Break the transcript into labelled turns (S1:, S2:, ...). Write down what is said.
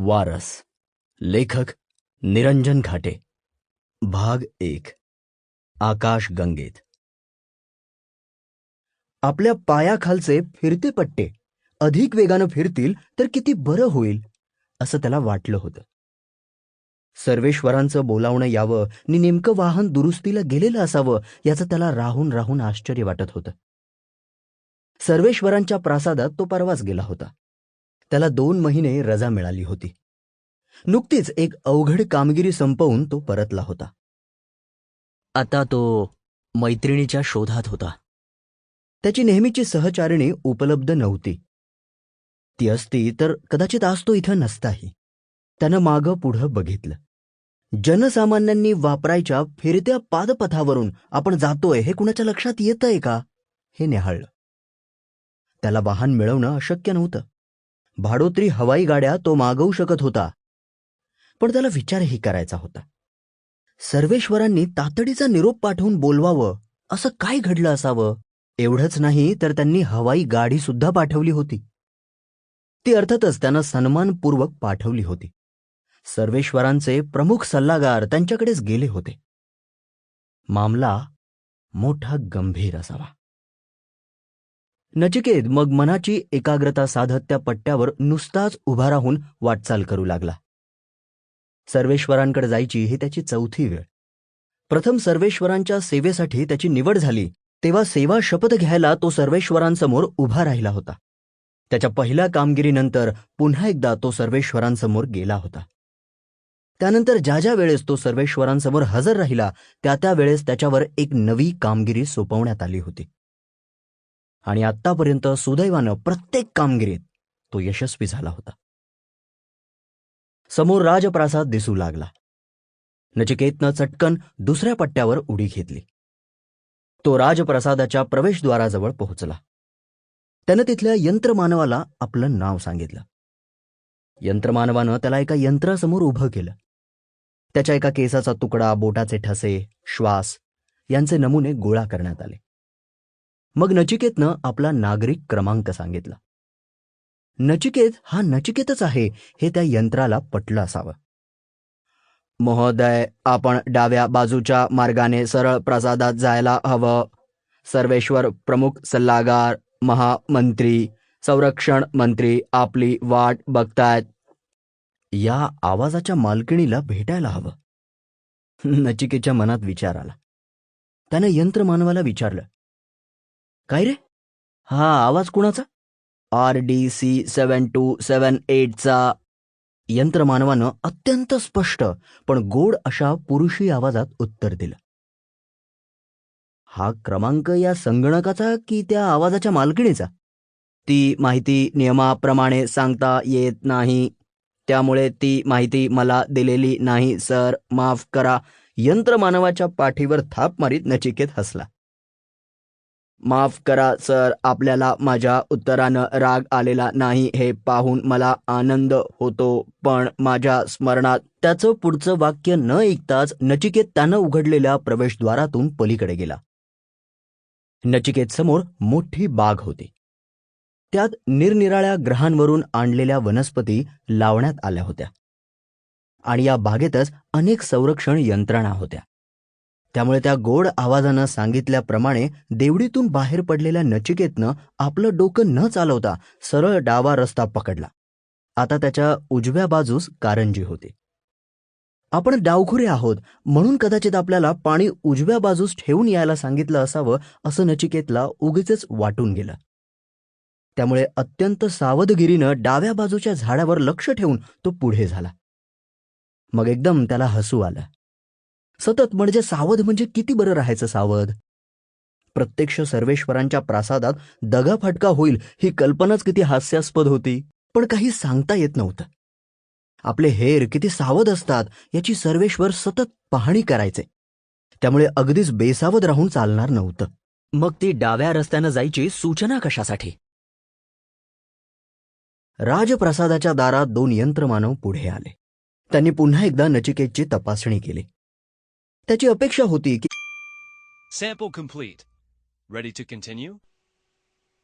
S1: वारस. लेखक निरंजन घाटे. भाग एक. आकाश गंगेत. आपल्या पायाखालचे फिरते पट्टे. अधिक वेगानं फिरतील तर किती बरं होईल असं त्याला वाटलं होतं. सर्वेश्वरांचं बोलावणं यावं नि नेमकं वाहन दुरुस्तीला गेलेलं असावं याचं त्याला राहून राहून आश्चर्य वाटत होतं. सर्वेश्वरांच्या प्रासादात तो परवाच गेला होता. त्याला दोन महिने रजा मिळाली होती. नुकतीच एक अवघड कामगिरी संपवून तो परतला होता. आता तो मैत्रिणीच्या शोधात होता. त्याची नेहमीची सहचारिणी उपलब्ध नव्हती. ती असती तर कदाचित आज तो इथं नसताही. त्यानं मागं पुढं बघितलं. जनसामान्यांनी वापरायच्या फिरत्या पादपथावरून आपण जातोय हे कुणाच्या लक्षात येतंय का? हे निहाळलं. त्याला वाहन मिळवणं अशक्य नव्हतं. भाडोत्री हवाई गाड्या तो मागवू शकत होता. पण त्याला विचारही करायचा होता. सर्वेश्वरांनी तातडीचा निरोप पाठवून बोलवावं असं काय घडलं असावं? एवढंच नाही तर त्यांनी हवाई गाडी सुद्धा पाठवली होती. ती अर्थातच त्यांना सन्मानपूर्वक पाठवली होती. सर्वेश्वरांचे प्रमुख सल्लागार त्यांच्याकडेच गेले होते. मामला मोठा गंभीर असावा. नचिकेत मग मनाची एकाग्रता साधत त्या पट्ट्यावर नुसताच उभा राहून वाटचाल करू लागला. सर्वेश्वरांकडे जायची ही त्याची चौथी वेळ. प्रथम सर्वेश्वरांच्या सेवेसाठी त्याची निवड झाली तेव्हा सेवा शपथ घ्यायला तो सर्वेश्वरांसमोर उभा राहिला होता. त्याच्या पहिल्या कामगिरीनंतर पुन्हा एकदा तो सर्वेश्वरांसमोर गेला होता. त्यानंतर ज्या ज्या वेळेस तो सर्वेश्वरांसमोर हजर राहिला त्या त्या वेळेस त्याच्यावर एक नवी कामगिरी सोपवण्यात आली होती. आणि आत्तापर्यंत सुदैवानं प्रत्येक कामगिरीत तो यशस्वी झाला होता. समोर राजप्रासाद दिसू लागला. नचिकेतनं चटकन दुसऱ्या पट्ट्यावर उडी घेतली. तो राजप्रसादाच्या प्रवेशद्वाराजवळ पोहोचला. त्यानं तिथल्या यंत्रमानवाला आपलं नाव सांगितलं. यंत्रमानवानं त्याला एका यंत्रासमोर उभं केलं. त्याच्या एका केसाचा तुकडा बोटाचे ठसे श्वास यांचे नमुने गोळा करण्यात आले. मग नचिकेतनं आपला नागरिक क्रमांक सांगितला. नचिकेत हा नचिकेतच आहे हे त्या यंत्राला पटलं असावं. महोदय आपण डाव्या बाजूच्या मार्गाने सरळ प्रसादात जायला हवं. सर्वेश्वर प्रमुख सल्लागार महामंत्री संरक्षण मंत्री आपली वाट बघतायत. या आवाजाच्या मालकिणीला भेटायला हवं. नचिकेच्या मनात विचार आला. त्याने यंत्रमानवाला विचारलं काय रे? हा आवाज कुणाचा? R D C seven two seven एटचा. यंत्रमानवानं अत्यंत स्पष्ट पण गोड अशा पुरुषी आवाजात उत्तर दिलं. हा क्रमांक या संगणकाचा की त्या आवाजाच्या मालकिणीचा? ती माहिती नियमाप्रमाणे सांगता येत नाही. त्यामुळे ती माहिती मला दिलेली नाही सर. माफ करा. यंत्रमानवाच्या पाठीवर थाप मारीत नचिकेत हसला. माफ करा सर. आपल्याला माझ्या उत्तरानं राग आलेला नाही हे पाहून मला आनंद होतो. पण माझ्या स्मरणात त्याचं पुढचं वाक्य न ऐकताच नचिकेत त्यानं उघडलेल्या प्रवेशद्वारातून पलीकडे गेला. नचिकेत समोर मोठी बाग होती. त्यात निरनिराळ्या ग्रहांवरून आणलेल्या वनस्पती लावण्यात आल्या होत्या. आणि या बागेतच अनेक संरक्षण यंत्रणा होत्या. त्यामुळे त्या गोड आवाजानं सांगितल्याप्रमाणे देवडीतून बाहेर पडलेल्या नचिकेतनं आपलं डोकं न चालवता सरळ डावा रस्ता पकडला. आता त्याच्या उजव्या बाजूस कारंजी होती. आपण डावखुरे आहोत म्हणून कदाचित आपल्याला पाणी उजव्या बाजूस ठेवून यायला सांगितलं असावं असं नचिकेतला उगीच वाटून गेलं. त्यामुळे अत्यंत सावधगिरीनं डाव्या बाजूच्या झाडावर लक्ष ठेवून तो पुढे झाला. मग एकदम त्याला हसू आलं. सतत म्हणजे सावध म्हणजे किती बरं राहायचं सावध? प्रत्यक्ष सर्वेश्वरांच्या प्रासादात दगाफटका होईल ही कल्पनाच किती हास्यास्पद होती. पण काही सांगता येत नव्हतं. आपले हेर किती सावध असतात याची सर्वेश्वर सतत पाहणी करायचे. त्यामुळे अगदीच बेसावध राहून चालणार नव्हतं. मग ती डाव्या रस्त्यानं जायची सूचना कशासाठी? राजप्रसादाच्या दारात दोन यंत्रमानव पुढे आले. त्यांनी पुन्हा एकदा नचिकेतची तपासणी केली. त्याची अपेक्षा होती की
S2: Sample complete. Ready to continue?